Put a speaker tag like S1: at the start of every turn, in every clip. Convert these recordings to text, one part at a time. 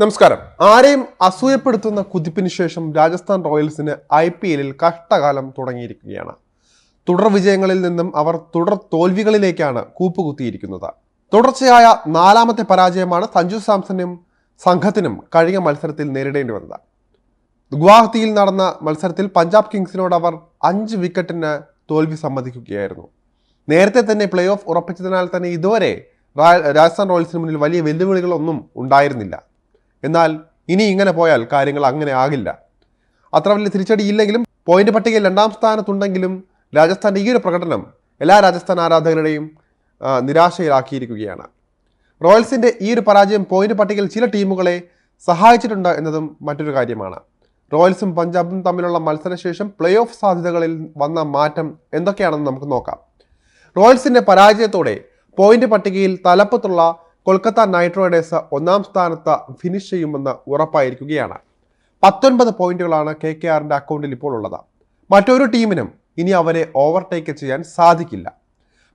S1: നമസ്കാരം. ആരെയും അസൂയപ്പെടുത്തുന്ന കുതിപ്പിന് ശേഷം രാജസ്ഥാൻ റോയൽസിന് ഐ പി എല്ലിൽ കഷ്ടകാലം തുടങ്ങിയിരിക്കുകയാണ്. തുടർ വിജയങ്ങളിൽ നിന്നും അവർ തുടർ തോൽവികളിലേക്കാണ് കൂപ്പുകുത്തിയിരിക്കുന്നത്. തുടർച്ചയായ നാലാമത്തെ പരാജയമാണ് സഞ്ജു സാംസണും സംഘത്തിനും കഴിഞ്ഞ മത്സരത്തിൽ നേരിടേണ്ടി വന്നത്. ഗുവാഹത്തിയിൽ നടന്ന മത്സരത്തിൽ പഞ്ചാബ് കിങ്സിനോട് അവർ അഞ്ച് വിക്കറ്റിന് തോൽവി സമ്മതിക്കുകയായിരുന്നു. നേരത്തെ തന്നെ പ്ലേ ഓഫ് ഉറപ്പിച്ചതിനാൽ തന്നെ ഇതുവരെ രാജസ്ഥാൻ റോയൽസിന് മുന്നിൽ വലിയ വെല്ലുവിളികളൊന്നും ഉണ്ടായിരുന്നില്ല. എന്നാൽ ഇനി ഇങ്ങനെ പോയാൽ കാര്യങ്ങൾ അങ്ങനെ ആകില്ല. അത്ര വലിയ തിരിച്ചടി ഇല്ലെങ്കിലും പോയിന്റ് പട്ടികയിൽ രണ്ടാം സ്ഥാനത്തുണ്ടെങ്കിലും രാജസ്ഥാന്റെ ഈ ഒരു പ്രകടനം എല്ലാ രാജസ്ഥാൻ ആരാധകരുടെയും നിരാശയിലാക്കിയിരിക്കുകയാണ്. റോയൽസിന്റെ ഈ ഒരു പരാജയം പോയിന്റ് പട്ടികയിൽ ചില ടീമുകളെ സഹായിച്ചിട്ടുണ്ട് എന്നതും മറ്റൊരു കാര്യമാണ്. റോയൽസും പഞ്ചാബും തമ്മിലുള്ള മത്സരശേഷം പ്ലേ ഓഫ് സാധ്യതകളിൽ വന്ന മാറ്റം എന്തൊക്കെയാണെന്ന് നമുക്ക് നോക്കാം. റോയൽസിന്റെ പരാജയത്തോടെ പോയിന്റ് പട്ടികയിൽ തലപ്പത്തുള്ള കൊൽക്കത്ത നൈറ്റ് റൈഡേഴ്സ് ഒന്നാം സ്ഥാനത്ത് ഫിനിഷ് ചെയ്യുമെന്ന് ഉറപ്പായിരിക്കുകയാണ്. പത്തൊൻപത് പോയിന്റുകളാണ് കെ കെ ആറിന്റെ അക്കൗണ്ടിൽ ഇപ്പോൾ ഉള്ളത്. മറ്റൊരു ടീമിനും ഇനി അവരെ ഓവർടേക്ക് ചെയ്യാൻ സാധിക്കില്ല.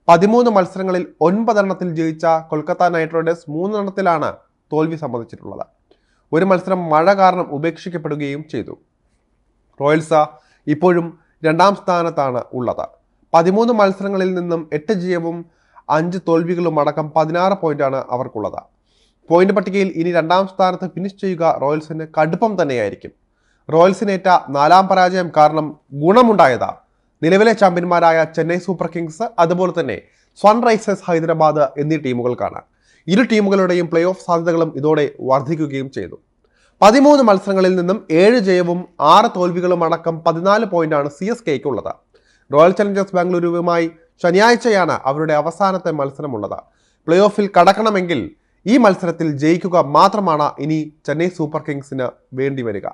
S1: പതിമൂന്ന് മത്സരങ്ങളിൽ ഒൻപതെണ്ണത്തിൽ ജയിച്ച കൊൽക്കത്ത നൈറ്റ് റൈഡേഴ്സ് മൂന്നെണ്ണത്തിലാണ് തോൽവി സമ്മതിച്ചിട്ടുള്ളത്. ഒരു മത്സരം മഴ കാരണം ഉപേക്ഷിക്കപ്പെടുകയും ചെയ്തു. റോയൽസ് ഇപ്പോഴും രണ്ടാം സ്ഥാനത്താണ് ഉള്ളത്. പതിമൂന്ന് മത്സരങ്ങളിൽ നിന്നും എട്ട് ജയവും അഞ്ച് തോൽവികളും അടക്കം പതിനാറ് പോയിന്റാണ് അവർക്കുള്ളത്. പോയിന്റ് പട്ടികയിൽ ഇനി രണ്ടാം സ്ഥാനത്ത് ഫിനിഷ് ചെയ്യുക റോയൽസിന് കടുപ്പം തന്നെയായിരിക്കും. റോയൽസിനേറ്റ നാലാം പരാജയം കാരണം ഗുണമുണ്ടായതാ. നിലവിലെ ചാമ്പ്യന്മാരായ ചെന്നൈ സൂപ്പർ കിങ്സ് അതുപോലെ തന്നെ സൺറൈസേഴ്സ് ഹൈദരാബാദ് എന്നീ ടീമുകൾക്കാണ്. ഇരു ടീമുകളുടെയും പ്ലേ ഓഫ് സാധ്യതകളും ഇതോടെ വർദ്ധിക്കുകയും ചെയ്തു. പതിമൂന്ന് മത്സരങ്ങളിൽ നിന്നും ഏഴ് ജയവും ആറ് തോൽവികളും അടക്കം പതിനാല് പോയിന്റാണ് സി എസ് കെയ്ക്കുള്ളത്. റോയൽ ചലഞ്ചേഴ്സ് ബാംഗ്ലൂരുവുമായി ശനിയാഴ്ചയാണ് അവരുടെ അവസാനത്തെ മത്സരമുള്ളത്. പ്ലേ ഓഫിൽ കടക്കണമെങ്കിൽ ഈ മത്സരത്തിൽ ജയിക്കുക മാത്രമാണ് ഇനി ചെന്നൈ സൂപ്പർ കിങ്സിന് വേണ്ടി വരിക.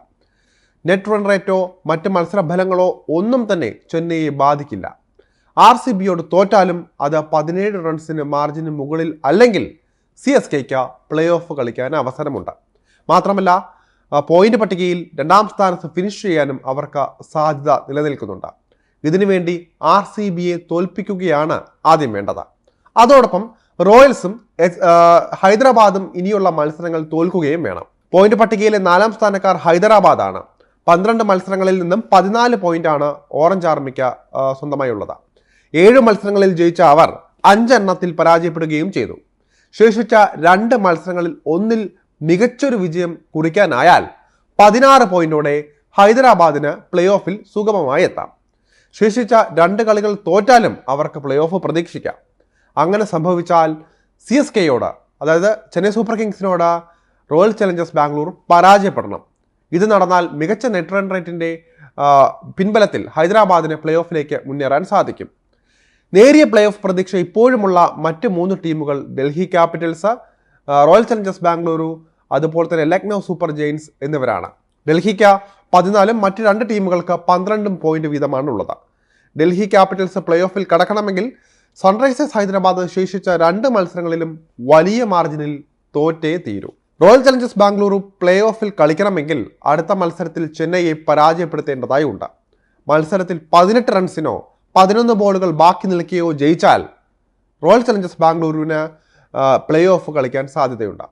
S1: നെറ്റ് റൺ റേറ്റോ മറ്റ് മത്സരഫലങ്ങളോ ഒന്നും തന്നെ ചെന്നൈയെ ബാധിക്കില്ല. ആർ സി ബിയോട് തോറ്റാലും അത് പതിനേഴ് റൺസിന് മാർജിന് മുകളിൽ അല്ലെങ്കിൽ സി എസ് കെയ്ക്ക് പ്ലേ ഓഫ് കളിക്കാൻ അവസരമുണ്ട്. മാത്രമല്ല പോയിന്റ് പട്ടികയിൽ രണ്ടാം സ്ഥാനത്ത് ഫിനിഷ് ചെയ്യാനും അവർക്ക് സാധ്യത നിലനിൽക്കുന്നുണ്ട്. ഇതിനുവേണ്ടി ആർ സി ബിയെ തോൽപ്പിക്കുകയാണ് ആദ്യം വേണ്ടത്. അതോടൊപ്പം റോയൽസും ഹൈദരാബാദും ഇനിയുള്ള മത്സരങ്ങൾ തോൽക്കുകയും വേണം. പോയിന്റ് പട്ടികയിലെ നാലാം സ്ഥാനക്കാർ ഹൈദരാബാദാണ്. പന്ത്രണ്ട് മത്സരങ്ങളിൽ നിന്നും പതിനാല് പോയിന്റാണ് ഓറഞ്ച് ആർമിക്ക് സ്വന്തമായി സ്വന്തമായുള്ളത്. ഏഴ് മത്സരങ്ങളിൽ ജയിച്ച അവർ അഞ്ചെണ്ണത്തിൽ പരാജയപ്പെടുകയും ചെയ്തു. ശേഷിച്ച രണ്ട് മത്സരങ്ങളിൽ ഒന്നിൽ മികച്ചൊരു വിജയം കുറിക്കാനായാൽ പതിനാറ് പോയിന്റോടെ ഹൈദരാബാദിന് പ്ലേ ഓഫിൽ സുഗമമായി എത്താം. ശേഷിച്ച രണ്ട് കളികൾ തോറ്റാലും അവർക്ക് പ്ലേ ഓഫ് പ്രതീക്ഷിക്കാം. അങ്ങനെ സംഭവിച്ചാൽ സി എസ് കെയോട് അതായത് ചെന്നൈ സൂപ്പർ കിങ്സിനോട് റോയൽ ചലഞ്ചേഴ്സ് ബാംഗ്ലൂർ പരാജയപ്പെടണം. ഇത് നടന്നാൽ മികച്ച നെറ്റ് റൺ റേറ്റിന്റെ പിൻബലത്തിൽ ഹൈദരാബാദിന് പ്ലേ ഓഫിലേക്ക് മുന്നേറാൻ സാധിക്കും. നേരിയ പ്ലേ ഓഫ് പ്രതീക്ഷ ഇപ്പോഴുമുള്ള മറ്റ് മൂന്ന് ടീമുകൾ Delhi Capitals Royal Challengers Bengaluru അതുപോലെ തന്നെ ലക്നൗ സൂപ്പർ ജെയിൻസ് എന്നിവരാണ്. ഡൽഹിക്ക് പതിനാലും മറ്റ് രണ്ട് ടീമുകൾക്ക് പന്ത്രണ്ടും പോയിന്റ് വീതമാണ് ഉള്ളത് ഡൽഹി ക്യാപിറ്റൽസ് പ്ലേ ഓഫിൽ കടക്കണമെങ്കിൽ സൺറൈസേഴ്സ് ഹൈദരാബാദ് ശേഷിച്ച രണ്ട് മത്സരങ്ങളിലും വലിയ മാർജിനിൽ തോറ്റേ തീരൂ. റോയൽ ചലഞ്ചേഴ്സ് ബാംഗ്ലൂരു പ്ലേ ഓഫിൽ കളിക്കണമെങ്കിൽ അടുത്ത മത്സരത്തിൽ ചെന്നൈയെ പരാജയപ്പെടുത്തേണ്ടതായി ഉണ്ട് മത്സരത്തിൽ പതിനെട്ട് റൺസിനോ പതിനൊന്ന് ബോളുകൾ ബാക്കി നിൽക്കുകയോ ജയിച്ചാൽ റോയൽ ചലഞ്ചേഴ്സ് ബാംഗ്ലൂരുവിന് പ്ലേ ഓഫ് കളിക്കാൻ സാധ്യതയുണ്ട്.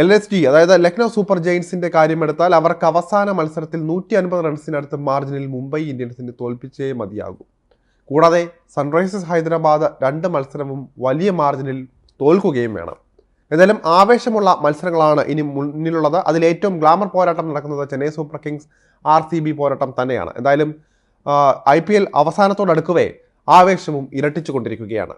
S1: എൽ എസ് ഡി അതായത് ലക്നൗ സൂപ്പർ ജയിൻസിന്റെ കാര്യമെടുത്താൽ അവർക്ക് അവസാന മത്സരത്തിൽ നൂറ്റി അൻപത് റൺസിനടുത്ത് മാർജിനിൽ മുംബൈ ഇന്ത്യൻസിനെ തോൽപ്പിച്ചേ മതിയാകൂ. കൂടാതെ സൺറൈസേഴ്സ് ഹൈദരാബാദ് രണ്ട് മത്സരവും വലിയ മാർജിനിൽ തോൽക്കുകയും വേണം. എന്തായാലും ആവേശമുള്ള മത്സരങ്ങളാണ് ഇനി മുന്നിലുള്ളത്. അതിൽ ഏറ്റവും ഗ്ലാമർ പോരാട്ടം നടക്കുന്നത് Chennai Super Kings R C B പോരാട്ടം തന്നെയാണ്. എന്തായാലും ഐ പി എൽ അവസാനത്തോടടുക്കവേ ആവേശവും ഇരട്ടിച്ചുകൊണ്ടിരിക്കുകയാണ്.